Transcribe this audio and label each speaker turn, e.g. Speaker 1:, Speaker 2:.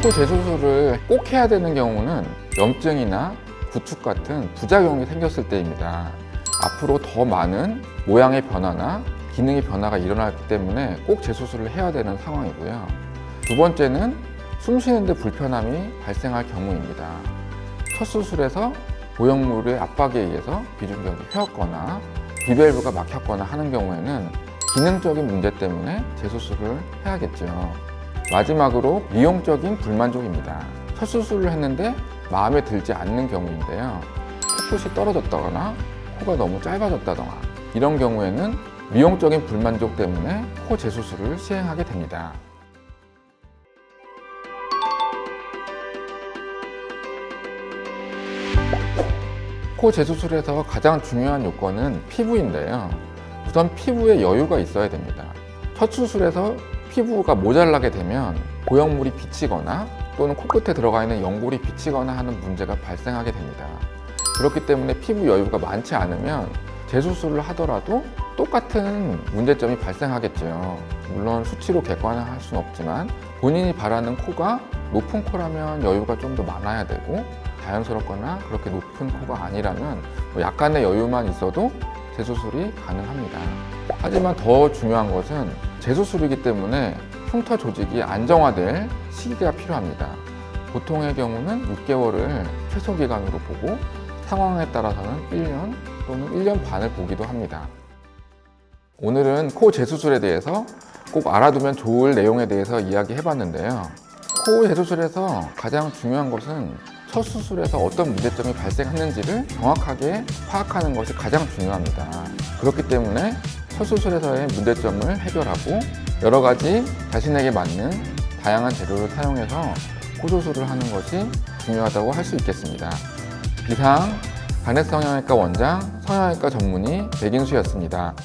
Speaker 1: 코 재수술을 꼭 해야 되는 경우는 염증이나 구축 같은 부작용이 생겼을 때입니다. 앞으로 더 많은 모양의 변화나 기능의 변화가 일어나기 때문에 꼭 재수술을 해야 되는 상황이고요. 두 번째는 숨 쉬는데 불편함이 발생할 경우입니다. 첫 수술에서 보형물의 압박에 의해서 비중격이 휘었거나 비밸브가 막혔거나 하는 경우에는 기능적인 문제 때문에 재수술을 해야겠죠. 마지막으로 미용적인 불만족입니다. 첫 수술을 했는데 마음에 들지 않는 경우인데요. 코끝이 떨어졌다거나 코가 너무 짧아졌다거나 이런 경우에는 미용적인 불만족 때문에 코 재수술을 시행하게 됩니다. 코 재수술에서 가장 중요한 요건은 피부인데요. 우선 피부에 여유가 있어야 됩니다. 첫 수술에서 피부가 모자라게 되면 고형물이 비치거나 또는 코끝에 들어가 있는 연골이 비치거나 하는 문제가 발생하게 됩니다. 그렇기 때문에 피부 여유가 많지 않으면 재수술을 하더라도 똑같은 문제점이 발생하겠죠. 물론 수치로 객관화할 수는 없지만 본인이 바라는 코가 높은 코라면 여유가 좀 더 많아야 되고 자연스럽거나 그렇게 높은 코가 아니라면 뭐 약간의 여유만 있어도 재수술이 가능합니다. 하지만 더 중요한 것은 재수술이기 때문에 흉터 조직이 안정화될 시기가 필요합니다. 보통의 경우는 6개월을 최소 기간으로 보고 상황에 따라서는 1년 또는 1년 반을 보기도 합니다. 오늘은 코 재수술에 대해서 꼭 알아두면 좋을 내용에 대해서 이야기해 봤는데요. 코 재수술에서 가장 중요한 것은 첫 수술에서 어떤 문제점이 발생했는지를 정확하게 파악하는 것이 가장 중요합니다. 그렇기 때문에 첫 수술에서의 문제점을 해결하고 여러 가지 자신에게 맞는 다양한 재료를 사용해서 코 수술을 하는 것이 중요하다고 할 수 있겠습니다. 이상 간해성형외과 원장, 성형외과 전문의 백인수였습니다.